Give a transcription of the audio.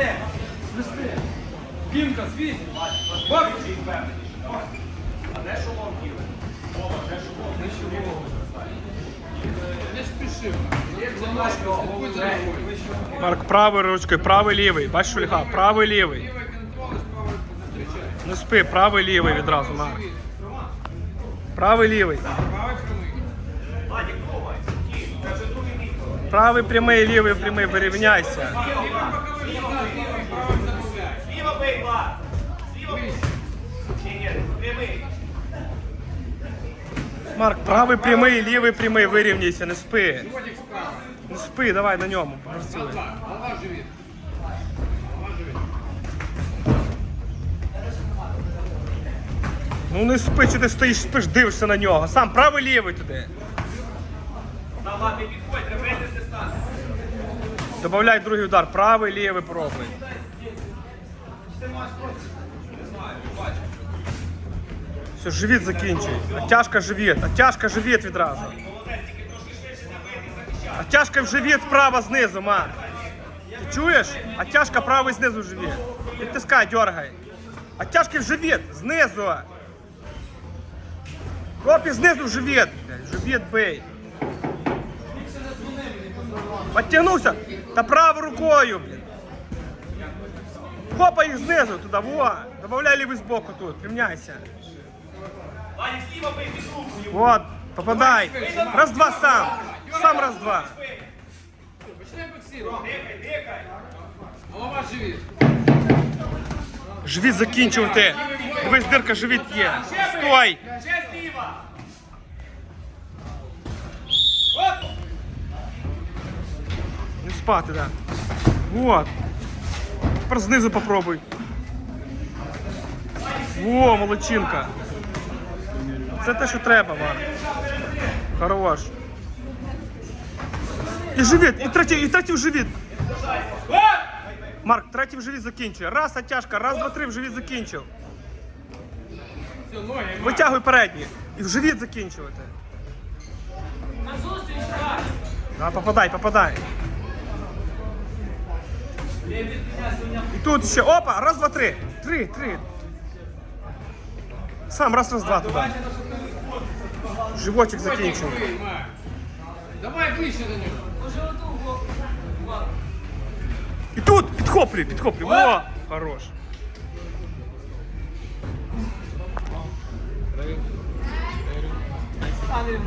Свисти. Свисти. Кімка, свість. Бак. А де шолом діли? Вова, де шолом? Не спішив. Це наш слідкуй за. Марк, правою ручкою, правий лівий. Бачиш, Ольга, правий лівий. Не спи, правий лівий відразу, Марк. Правий лівий. Правий прямий, лівий прямий, вирівняйся. Марк, правий прямий, лівий прямий, вирівняйся, не спи. Не спи, давай на ньому. працюй. Ну не спи, чи ти стоїш, спиш, дивишся на нього. Сам правий лівий туди. Не. Добавляй другий удар. Правий, лівий пробуй. Все, живіт закінчуй. Оттяжка живіт, оттяжка живіт відразу. Оттяжка в живіт вправо знизу, ма. Ти чуєш? Оттяжка правий знизу в живіт. Відтискай, дергай. Оттяжки в живіт, знизу. Копі знизу в живіт. Живіт бий. Подтягнувся. Та правою рукою, блін. Хопа їх знизу туди, во. Добавляй лівий збоку тут, рівняйся. Вот, попадай. Раз, два, сам. Сам раз, два. Починаємо боксувати. Дикай, дикай. Голова живіт. Закінчувати. Дивись, дирка, живіт є. Стой. Ще зліва. Не спати, да. Вот. Тепер знизу попробуй. Во, молодчинка. Це те, що треба, Марк. Хорош. І живіт, і третій, і третій в живіт. Марк, третій в живіт закінчує. Раз, оттяжка, раз, два, три, в живіт закінчив. Витягуй передні. І в живіт закінчувати. Да, попадай, попадай. І тут ще. Опа! Раз, два, три. Три, три. Сам раз, раз, два туди. Животик закінчив. Бий, Марк. Давай ближче до нього. І тут підхоплюй, підхоплюй. Во! Хорош. Стане.